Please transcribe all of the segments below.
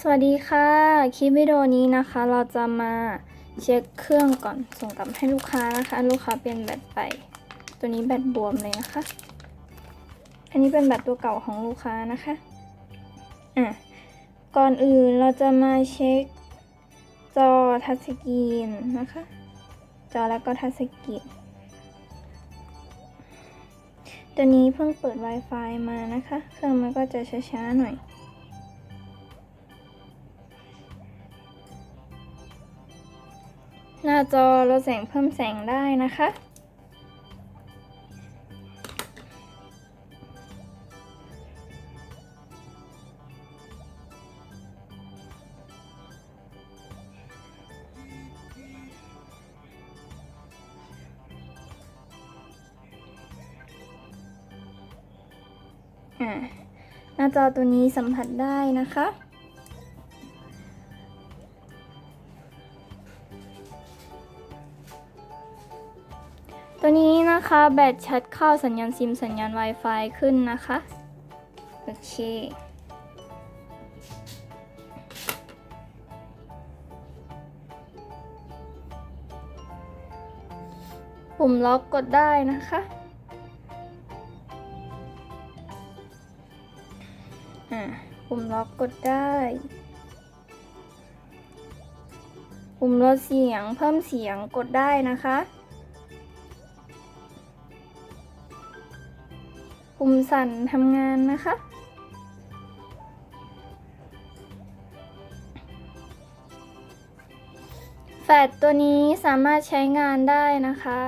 สวัสดีค่ะ คลิปวิดีโอนี้นะคะ เราจะมาเช็คเครื่องก่อนส่งกลับให้ลูกค้านะคะ ลูกค้าเปลี่ยนแบตไป ตัวนี้แบตบวมเลยนะคะ อันนี้เป็นแบตตัวเก่าของลูกค้านะคะอะก่อนอื่นเราจะมาเช็คจอทัชสกรีนนะคะ จอแล้วก็ทัชสกรีนตัวนี้เพิ่งเปิด Wi-Fi มานะคะ เครื่องมันก็จะช้าๆหน่อย หน้าจอลดแสงเพิ่มแสงได้นะคะอ่าหน้าจอตัวนี้สัมผัสได้นะคะ ตัวนี้นะคะแบตชัดเข้าสัญญาณซิมสัญญาณ Wi-Fi ขึ้นนะคะ โอเคปุ่มล็อกกดได้นะคะ อ่า ปุ่มล็อกกดได้ ปุ่มลดเสียงเพิ่มเสียงกดได้นะคะ ปุ่มสั่นทำงานนะคะ แฟลชตัวนี้สามารถใช้งานได้นะคะ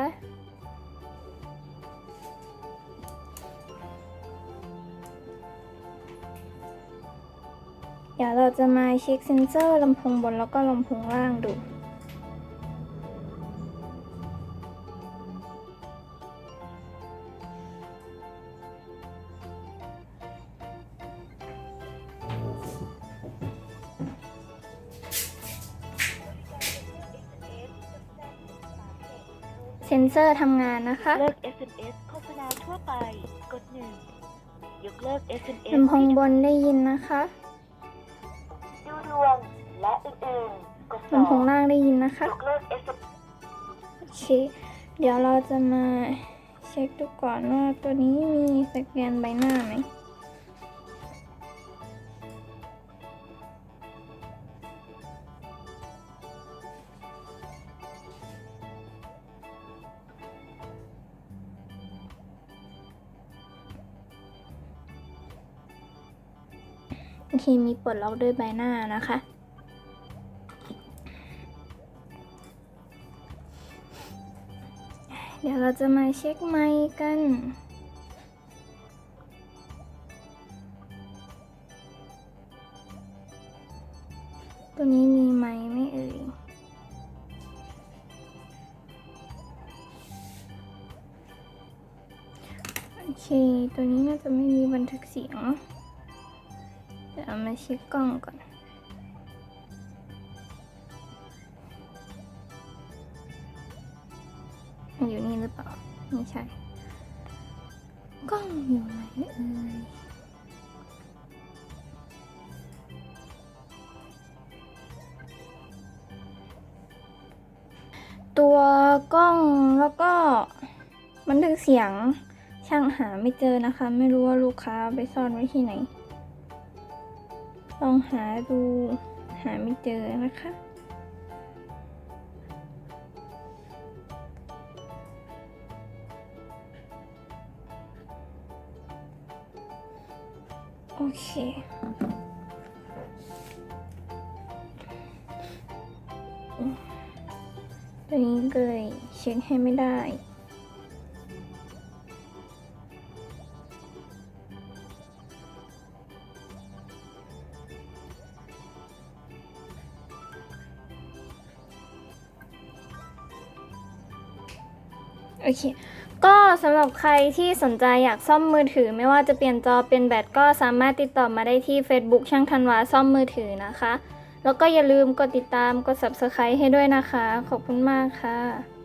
เดี๋ยวเราจะมาเช็คเซนเซอร์ลำโพงบนแล้วก็ลำโพงล่างดู เซนเซอร์ทำงานนะคะ เลิก SMS โฆษณาทั่วไป กดหนึ่งยกเลิก SMS ลำโพงบนได้ยินนะคะดูดวงและอื่นๆกดสอลำโพงงล่างได้ยินนะคะยกเลิก SMS โอเค เดี๋ยวเราจะมาเช็คดูก่อนว่าตัวนี้มีสแกนใบหน้าไหม โอเคมีปลดล็อกด้วยใบหน้านะคะ เดี๋ยวเราจะมาเช็คไมค์กันตัวนี้มีไมค์ไม่เอ่ย โอเค ตัวนี้น่าจะไม่มีบันทึกเสียง มาเช็คกล้องก่อน อยู่นี่หรือเปล่า ไม่ใช่ กล้องอยู่ไหนเอ่ยตัวกล้องแล้วก็บันทึกเสียงช่างหาไม่เจอนะคะ ไม่รู้ว่าลูกค้าไปซ่อนไว้ที่ไหน ลองหาดูหาไม่เจอนะคะ โอเคตัวนี้เลยเช็คให้ไม่ได้ โอเค ก็สำหรับใครที่สนใจอยากซ่อมมือถือ ไม่ว่าจะเปลี่ยนจอเป็นแบตก็สามารถติดต่อมาได้ที่ Facebook ช่างธันวาซ่อมมือถือนะคะ แล้วก็อย่าลืมกดติดตามกด Subscribe ให้ด้วยนะคะ ขอบคุณมากค่ะ